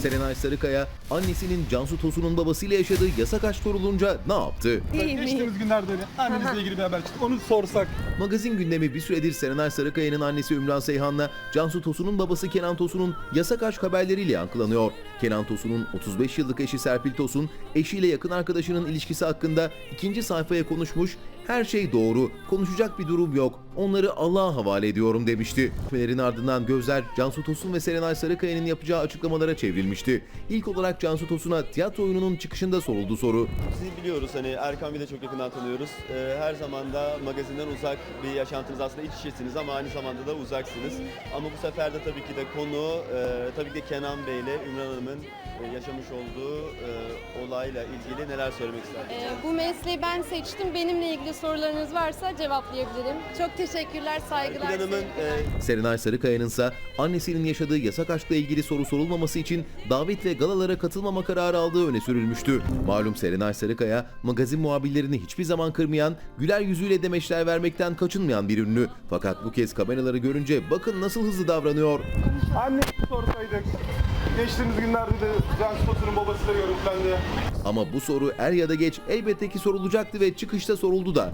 Serenay Sarıkaya annesinin Cansu Tosun'un babasıyla yaşadığı yasak aşk sorulunca ne yaptı? Geçtiğimiz günlerde öyle annenizle ilgili bir haber çıktı. Onu sorsak. Magazin gündemi bir süredir Serenay Sarıkaya'nın annesi Ümran Seyhan'la Cansu Tosun'un babası Kenan Tosun'un yasak aşk haberleriyle yankılanıyor. Kenan Tosun'un 35 yıllık eşi Serpil Tosun, eşiyle yakın arkadaşının ilişkisi hakkında ikinci sayfaya konuşmuş, her şey doğru, konuşacak bir durum yok, onları Allah'a havale ediyorum demişti. Haberlerin ardından gözler Cansu Tosun ve Serenay Sarıkaya'nın yapacağı açıklamalara çevrilmişti. İlk olarak Cansu Tosun'a tiyatro oyununun çıkışında soruldu soru. Sizi biliyoruz hani Erkan Bey'i de çok yakından tanıyoruz. Ee, her zaman da magazinden uzak bir yaşantınız aslında iç içesiniz ama aynı zamanda da uzaksınız. Ama bu sefer de tabii ki de konu e, tabii ki de Kenan Bey ile Ümran Hanım'ın yaşamış olduğu e, olayla ilgili neler söylemek istersiniz? Ee, bu mesleği ben seçtim. Benimle ilgili sorularınız varsa cevaplayabilirim. Çok teşekkürler, saygılar. Serpil Hanım'ın e, Serenay Sarıkaya'nın ise annesinin yaşadığı yasak aşkla ilgili soru sorulmaması için davet ve galalara katılmama kararı aldığı öne sürülmüştü. Malum Serenay Sarıkaya magazin muhabirlerini hiçbir zaman kırmayan, güler yüzüyle demeçler vermekten kaçınmayan bir ünlü. Fakat bu kez kameraları görünce bakın nasıl hızlı davranıyor. Annenizi sorsaydık. Geçtiğimiz günlerde de Cansu Tosun'un babasıyla görüntülendi. Ama bu soru er ya da geç elbette ki sorulacaktı ve çıkışta soruldu da.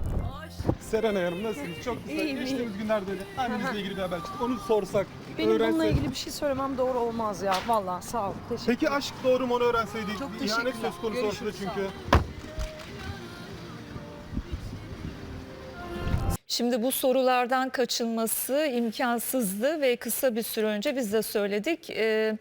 Serenay Hanım nasılsınız? Çok kısa. İyiyim, Geçtiğimiz günlerde öyle annenizle ilgili bir haber çıktı. Onu sorsak. Benim bununla öğrensek. ilgili bir şey söylemem doğru olmaz ya. Vallahi sağ ol. Teşekkür Peki aşk doğru mu onu öğrenseydik? Çok İhanet teşekkürler. söz konusu Görüşürüz, ortada sağ çünkü. Şimdi bu sorulardan kaçınması imkansızdı ve kısa bir süre önce biz de söyledik. Ee,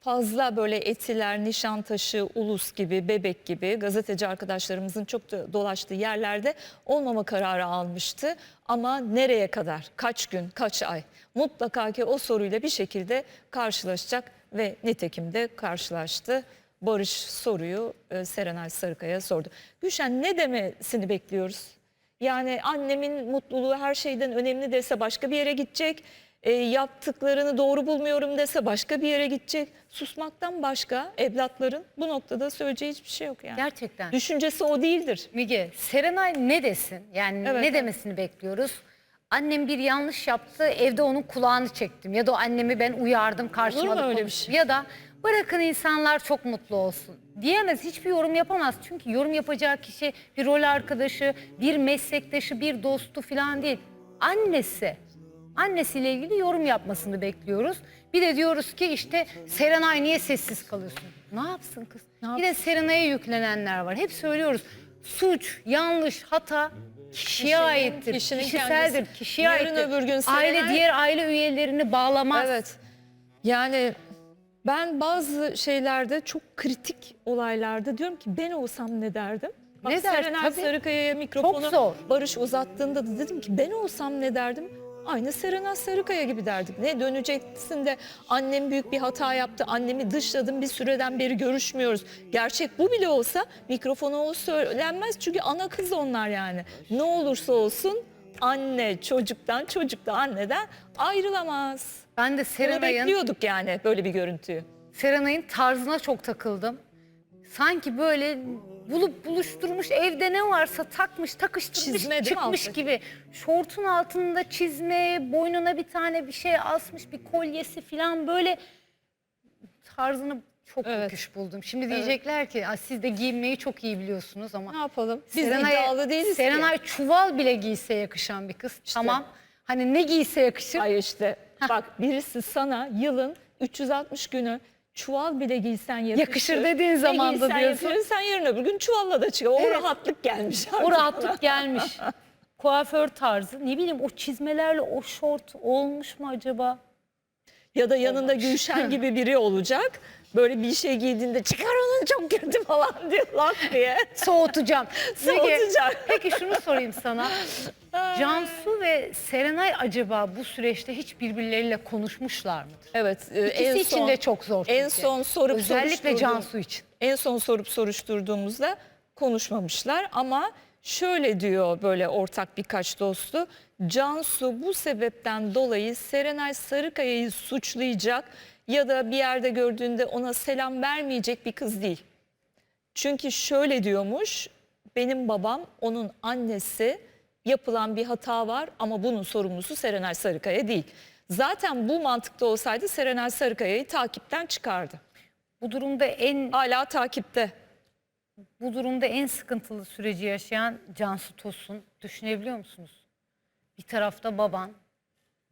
fazla böyle etiler, Nişantaşı, Ulus gibi, Bebek gibi gazeteci arkadaşlarımızın çok da dolaştığı yerlerde olmama kararı almıştı. Ama nereye kadar, kaç gün, kaç ay? Mutlaka ki o soruyla bir şekilde karşılaşacak ve nitekim de karşılaştı. Barış soruyu e, Serenay Sarıkaya sordu. Gülşen ne demesini bekliyoruz? Yani annemin mutluluğu her şeyden önemli dese başka bir yere gidecek. E, yaptıklarını doğru bulmuyorum dese başka bir yere gidecek. Susmaktan başka evlatların bu noktada söyleyeceği hiçbir şey yok yani. Gerçekten. Düşüncesi o değildir. Müge, Serenay ne desin? Yani Evet, ne evet. demesini bekliyoruz? Annem bir yanlış yaptı, evde onun kulağını çektim. Ya da annemi ben uyardım, karşıma mu da öyle bir şey? Ya da bırakın insanlar çok mutlu olsun. Diyemez, hiçbir yorum yapamaz. Çünkü yorum yapacağı kişi bir rol arkadaşı, bir meslektaşı, bir dostu falan değil. Annesi. Annesiyle ilgili yorum yapmasını bekliyoruz. Bir de diyoruz ki işte Serenay niye sessiz kalıyorsun? Ne yapsın kız? bir de Serenay'a yüklenenler var. Hep söylüyoruz. Suç, yanlış, hata kişiye aittir. kişinin Kişiseldir, kendisi. kişiye Yarın aittir. öbür gün Aile Serenay- diğer aile üyelerini bağlamaz. Evet. Yani ben bazı şeylerde çok kritik olaylarda diyorum ki ben olsam ne derdim? Bak Ne der? Serenay Tabii. Sarıkaya'ya mikrofonu. Barış uzattığında da dedim ki ben olsam ne derdim? Aynı Serenay Sarıkaya gibi derdik. Ne döneceksin de annem büyük bir hata yaptı. Annemi dışladım bir süreden beri görüşmüyoruz. Gerçek bu bile olsa mikrofona o söylenmez. Çünkü ana kız onlar yani. Ne olursa olsun anne çocuktan çocuk da anneden ayrılamaz. Ben de Bunu bekliyorduk yani böyle bir görüntüyü. Serenay'ın tarzına çok takıldım. Sanki böyle bulup buluşturmuş evde ne varsa takmış takıştırmış Çizme değil mi çıkmış alttaki? gibi. Şortun altında çizme, boynuna bir tane bir şey asmış bir kolyesi falan böyle tarzını çok Evet. buldum. Şimdi diyecekler ki "Aa, siz de giyinmeyi çok iyi biliyorsunuz ama Ne yapalım? Biz Serenay, iddialı değiliz Serenay ki. çuval bile giyse yakışan bir kız. Tamam. Hani ne giyse yakışır. Ay işte bak birisi sana yılın 360 günü çuval bile giysen yakışır. Yakışır dediğin zaman da diyorsun. yakışır, Sen yarın öbür gün çuvalla da çıkıyor. O Evet. rahatlık gelmiş O artık. rahatlık gelmiş. Kuaför tarzı. Ne bileyim o çizmelerle o şort olmuş mu acaba? Ya da yanında Gülşen gibi biri olacak. Böyle bir şey giydiğinde çıkar onun çok kötü falan diyor lan diye. Soğutacağım. Soğutacağım. Peki şunu sorayım sana. Cansu ve Serenay acaba bu süreçte hiç birbirleriyle konuşmuşlar mıdır? Evet. e, İkisi en için son, de çok zor En çünkü. son sorup Özellikle Cansu için. En son sorup soruşturduğumuzda konuşmamışlar ama şöyle diyor böyle ortak birkaç dostu. Cansu bu sebepten dolayı Serenay Sarıkaya'yı suçlayacak ya da bir yerde gördüğünde ona selam vermeyecek bir kız değil. Çünkü şöyle diyormuş, benim babam, onun annesi yapılan bir hata var ama bunun sorumlusu Serenay Sarıkaya değil. Zaten bu mantıkta olsaydı Serenay Sarıkaya'yı takipten çıkardı. Bu durumda en Hala takipte. bu durumda en sıkıntılı süreci yaşayan Cansu Tosun. Düşünebiliyor musunuz? Bir tarafta baban,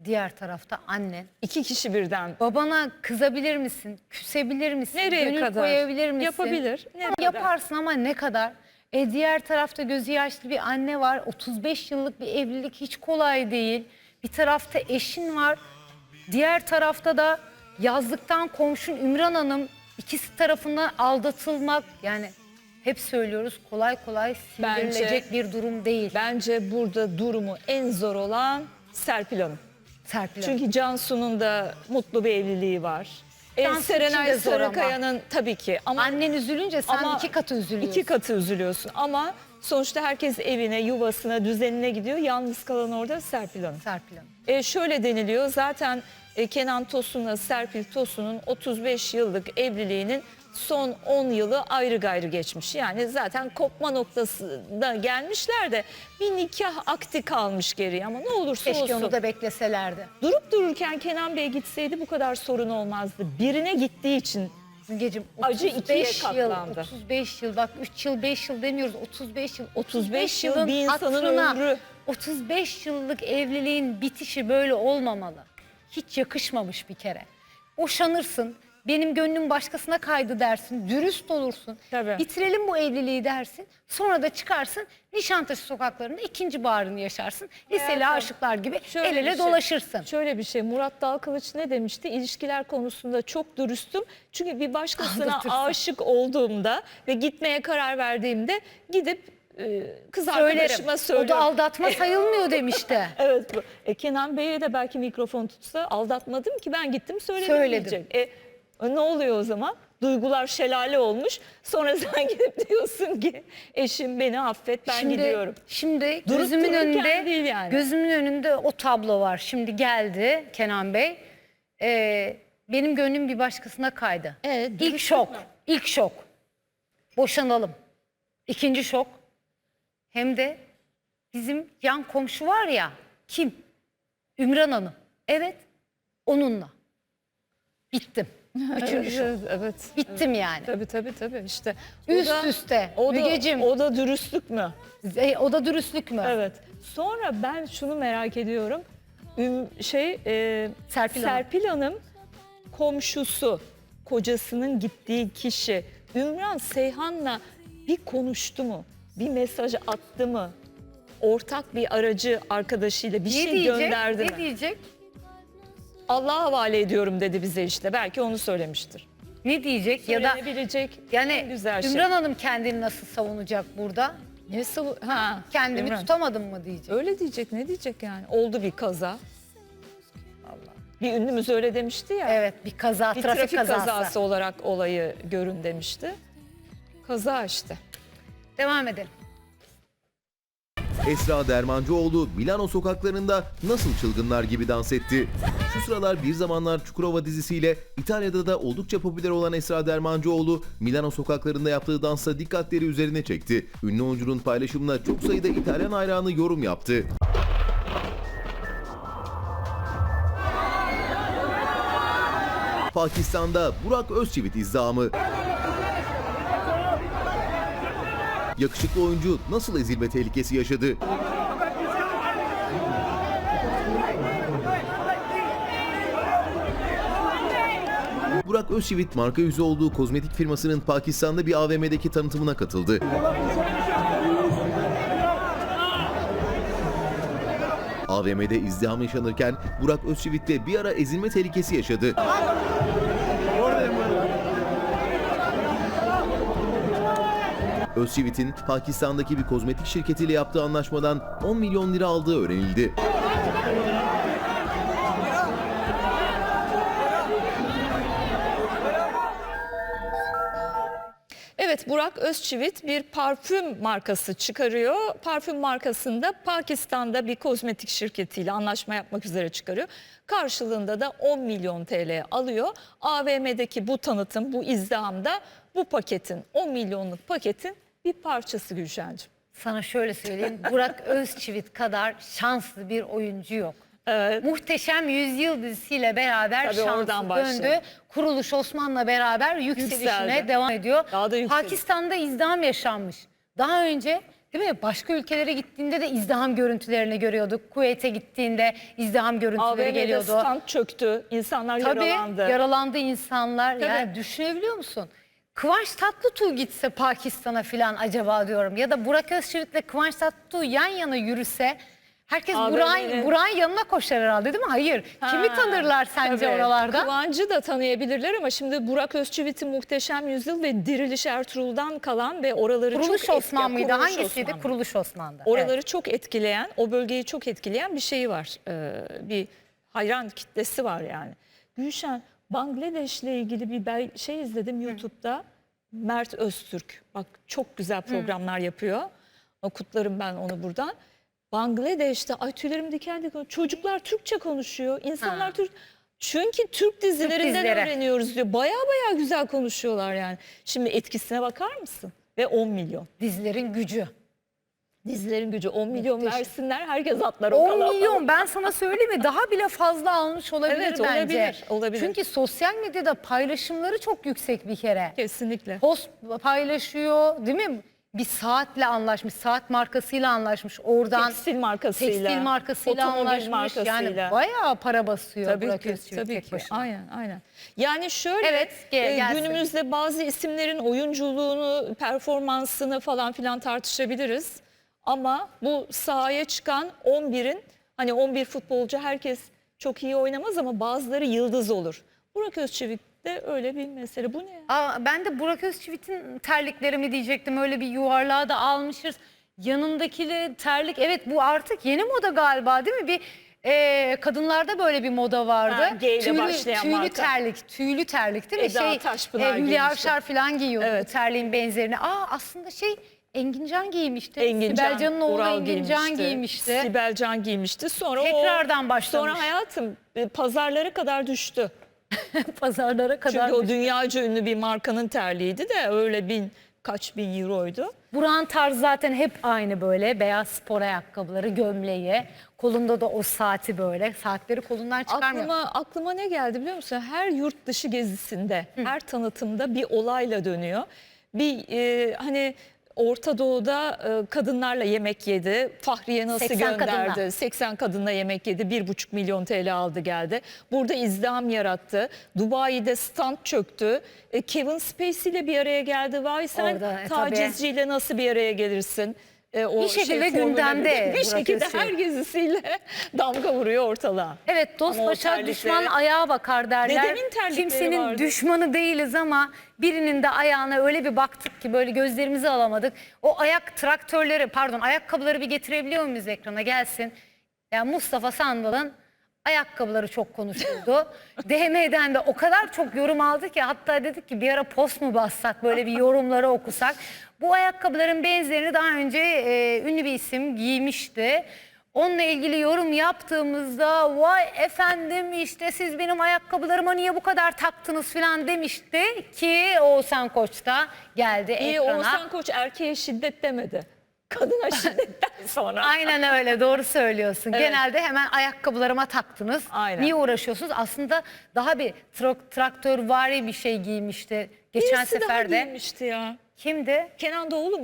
diğer tarafta annen. İki kişi birden. Babana kızabilir misin? Küsebilir misin? Nereye Gönül kadar? koyabilir misin? Yapabilir. Ne Tamam, kadar? yaparsın ama ne kadar? E diğer tarafta gözü yaşlı bir anne var. 35 yıllık bir evlilik hiç kolay değil. Bir tarafta eşin var. Diğer tarafta da yazlıktan komşun Ümran Hanım ikisi tarafından aldatılmak yani hep söylüyoruz kolay kolay Bence- sindirilecek bir durum değil. Bence burada durumu en zor olan Serpil Hanım. Serpil Hanım. Çünkü Cansu'nun da mutlu bir evliliği var. E, Cansu için de Serenay zor ama. Sarıkaya'nın tabii ki ama Annen üzülünce sen Ama iki katı üzülüyorsun. iki katı üzülüyorsun ama sonuçta herkes evine, yuvasına, düzenine gidiyor. Yalnız kalan orada Serpil Hanım. Serpil Hanım. E, şöyle deniliyor zaten e, Kenan Tosun'la Serpil Tosun'un 35 yıllık evliliğinin son 10 yılı ayrı gayrı geçmiş. Yani zaten kopma noktasına gelmişler de bir nikah akti kalmış geriye ama ne olursa Keşke olsun. onu da bekleselerdi. Durup dururken Kenan Bey gitseydi bu kadar sorun olmazdı. Birine gittiği için Mügeciğim Acı 35 ikiye yıl, katlandı. 35 yıl bak 3 yıl 5 yıl demiyoruz 35 yıl. 35 yıl yılın bir insanın hatırına ömrü. 35 yıllık evliliğin bitişi böyle olmamalı. Hiç yakışmamış bir kere. Boşanırsın. Benim gönlüm başkasına kaydı dersin. Dürüst olursun. Tabii. Bitirelim bu evliliği dersin. Sonra da çıkarsın. Nişantaşı sokaklarında ikinci baharını yaşarsın. Liseli Hayatım, aşıklar gibi şöyle el ele şey- dolaşırsın. Şöyle bir şey Murat Dalkılıç ne demişti? İlişkiler konusunda çok dürüstüm. Çünkü bir başkasına aşık olduğumda ve gitmeye karar verdiğimde gidip e, kız arkadaşıma O söylüyorum. da aldatma sayılmıyor demişti. Evet. E, Kenan Bey'e de belki mikrofon tutsa aldatmadım ki ben gittim söyledim Söyledim. diyecek. E, e, ne oluyor o zaman? Duygular şelale olmuş. Sonra sen gidip diyorsun ki eşim beni affet ben gidiyorum. Şimdi Durup gözümün önünde değil yani. gözümün önünde o tablo var. Şimdi geldi Kenan Bey. Ee, benim gönlüm bir başkasına kaydı. Evet, İlk şok. mü? İlk şok. Boşanalım. İkinci şok. Hem de bizim yan komşu var ya. Kim? Ümran Hanım. Evet. Onunla. Bittim. Üçüncü. Evet, evet. Bittim yani. Tabii tabii tabii işte. Üst o da, üste. O da, Mügeciğim. o da dürüstlük mü? E, o da dürüstlük mü? Evet. Sonra ben şunu merak ediyorum. Şey e, Serpil Hanım. Serpil Hanım komşusu, kocasının gittiği kişi Ümran Seyhan'la bir konuştu mu? Bir mesaj attı mı? Ortak bir aracı arkadaşıyla bir Ne şey diyecek? gönderdi Ne mi? diyecek? Allah'a havale ediyorum dedi bize işte. Belki onu söylemiştir. Ne diyecek? Ya da Söylenebilecek yani en güzel şey. Ümran Hanım kendini nasıl savunacak burada? Ne savu- ha, Kendimi Ümran. tutamadım mı diyecek. Öyle diyecek ne diyecek yani? Oldu bir kaza. Bir ünlümüz öyle demişti ya. Evet bir kaza, Bir trafik, trafik, kazası. kazası olarak olayı görün demişti. Kaza işte. Devam edelim. Esra Dermancıoğlu Milano sokaklarında nasıl çılgınlar gibi dans etti? Şu sıralar bir zamanlar Çukurova dizisiyle İtalya'da da oldukça popüler olan Esra Dermancıoğlu Milano sokaklarında yaptığı dansla dikkatleri üzerine çekti. Ünlü oyuncunun paylaşımına çok sayıda İtalyan hayranı yorum yaptı. Pakistan'da Burak Özçivit izdihamı. Yakışıklı oyuncu nasıl ezilme tehlikesi yaşadı? Burak Özçivit marka yüzü olduğu kozmetik firmasının Pakistan'da bir AVM'deki tanıtımına katıldı. AVM'de izdiham yaşanırken Burak Özçivit de bir ara ezilme tehlikesi yaşadı. Özçivit'in Pakistan'daki bir kozmetik şirketiyle yaptığı anlaşmadan 10 milyon lira aldığı öğrenildi. Evet Burak Özçivit bir parfüm markası çıkarıyor. Parfüm markasında Pakistan'da bir kozmetik şirketiyle anlaşma yapmak üzere çıkarıyor. Karşılığında da 10 milyon TL alıyor. AVM'deki bu tanıtım, bu izdihamda bu paketin, 10 milyonluk paketin bir parçası Gülşen'cim. Sana şöyle söyleyeyim. Burak Özçivit kadar şanslı bir oyuncu yok. Evet. Muhteşem Yüzyıl dizisiyle beraber Tabii şansı başladı. döndü. Kuruluş Osman'la beraber yükselişine Yükseldi. devam ediyor. Daha da yükseldi. Pakistan'da izdiham yaşanmış. Daha önce değil mi? Başka ülkelere gittiğinde de izdiham görüntülerini görüyorduk. Kuveyt'e gittiğinde izdiham görüntüleri AVM'de geliyordu. stand çöktü. İnsanlar Tabii yaralandı. yaralandı insanlar. Tabii. Yani düşünebiliyor musun? Kıvanç Tatlıtuğ gitse Pakistan'a falan acaba diyorum. Ya da Burak Özçivit'le Kıvanç Tatlıtuğ yan yana yürüse herkes AVM'de. Burak'ın Burak'ın yanına koşar herhalde değil mi? Hayır. Kimi Ha, tanırlar sence tabii. oralarda? Kıvancı da tanıyabilirler ama şimdi Burak Özçivit'in Muhteşem Yüzyıl ve Diriliş Ertuğrul'dan kalan ve oraları Kuruluş çok Osman etki- mıydı? Kuruluş Hangisiydi? Osman. Kuruluş Osman'da. Oraları Evet. çok etkileyen, o bölgeyi çok etkileyen bir şey var. Ee, bir hayran kitlesi var yani. Gülşen, Bangladeş'le ilgili bir şey izledim YouTube'da. Mert Öztürk. Bak çok güzel programlar yapıyor. Kutlarım ben onu buradan. Bangladeş'te ay tüylerim diken diken. Çocuklar Türkçe konuşuyor. İnsanlar Ha. Türk Çünkü Türk dizilerinden dizileri. öğreniyoruz diyor. Baya baya güzel konuşuyorlar yani. Şimdi etkisine bakar mısın? Ve 10 milyon. Dizilerin gücü. Dizilerin gücü 10 milyon Muhteşem. versinler herkes atlar o 10 kanala. milyon ben sana söyleyeyim mi? Daha bile fazla almış olabilir Evet, bence. olabilir, olabilir. Çünkü sosyal medyada paylaşımları çok yüksek bir kere. Kesinlikle. Post paylaşıyor değil mi? Bir saatle anlaşmış, saat markasıyla anlaşmış. Oradan Tekstil markasıyla. tekstil markasıyla anlaşmış. markasıyla. Yani bayağı para basıyor Tabii Burak ki, Özçivit tabii ki. başına. Aynen, aynen. Yani şöyle Evet, ge- e, günümüzde bazı isimlerin oyunculuğunu, performansını falan filan tartışabiliriz. Ama bu sahaya çıkan 11'in hani 11 futbolcu herkes çok iyi oynamaz ama bazıları yıldız olur. Burak Özçivit de öyle bir mesele. Bu ne? ya? Aa, ben de Burak Özçivit'in terliklerimi diyecektim. Öyle bir yuvarlığa da almışız. Yanındaki terlik evet bu artık yeni moda galiba değil mi? Bir e, kadınlarda böyle bir moda vardı. Ha, başlayan tüylü marka. terlik, tüylü terlik değil mi? Eda Taşpınar e, Hülya giymişti. Avşar falan giyiyordu Evet. bu terliğin benzerini. Aa aslında şey Engincan giymişti. Engincan, Sibel Can'ın oğlu Ural Engincan giymişti. Sibel Can giymişti. Sonra Tekrardan o, başlamış. Sonra hayatım e, pazarlara kadar düştü. Pazarlara kadar. Çünkü o dünyaca ünlü bir markanın terliğiydi de öyle bin kaç bin euroydu. Buran tarz zaten hep aynı böyle. Beyaz spor ayakkabıları, gömleği. Kolunda da o saati böyle. Saatleri kolundan çıkarmıyor. Aklıma aklıma ne geldi biliyor musun? Her yurt dışı gezisinde, her tanıtımda bir olayla dönüyor. Bir e, hani Orta Doğu'da e, kadınlarla yemek yedi. Fahriye nasıl 80 gönderdi? kadınla. 80 kadınla yemek yedi. 1,5 milyon TL aldı geldi. Burada izdiham yarattı. Dubai'de stand çöktü. E, Kevin Spacey ile bir araya geldi. Vay sen Orada, e, tabii. tacizciyle nasıl bir araya gelirsin? E, o Bir şekilde Formula gündemde. Bir Burak şekilde Özçivit. her gezisiyle damga vuruyor ortalığa. Evet dost Ama başa terlikleri- düşman ayağa bakar derler. Dedemin terlikleri Kimsenin vardı. düşmanı değiliz ama birinin de ayağına öyle bir baktık ki böyle gözlerimizi alamadık. O ayak traktörleri pardon ayakkabıları bir getirebiliyor muyuz ekrana gelsin. Yani Mustafa Sandal'ın ayakkabıları çok konuşuldu. DM'den de o kadar çok yorum aldı ki hatta dedik ki bir ara post mu bassak böyle bir yorumları okusak. Bu ayakkabıların benzerini daha önce e, ünlü bir isim giymişti. Onunla ilgili yorum yaptığımızda vay efendim işte siz benim ayakkabılarıma niye bu kadar taktınız falan demişti ki Oğuzhan Koç da geldi İyi ekrana. Oğuzhan Koç erkeğe şiddet demedi. Kadına şiddetten sonra. Aynen öyle doğru söylüyorsun. Evet. Genelde hemen ayakkabılarıma taktınız. Aynen. Niye uğraşıyorsunuz? Aslında daha bir trak traktör vari bir şey giymişti. Geçen Birisi sefer de. giymişti ya. Kimdi? Kenan Doğulu mu?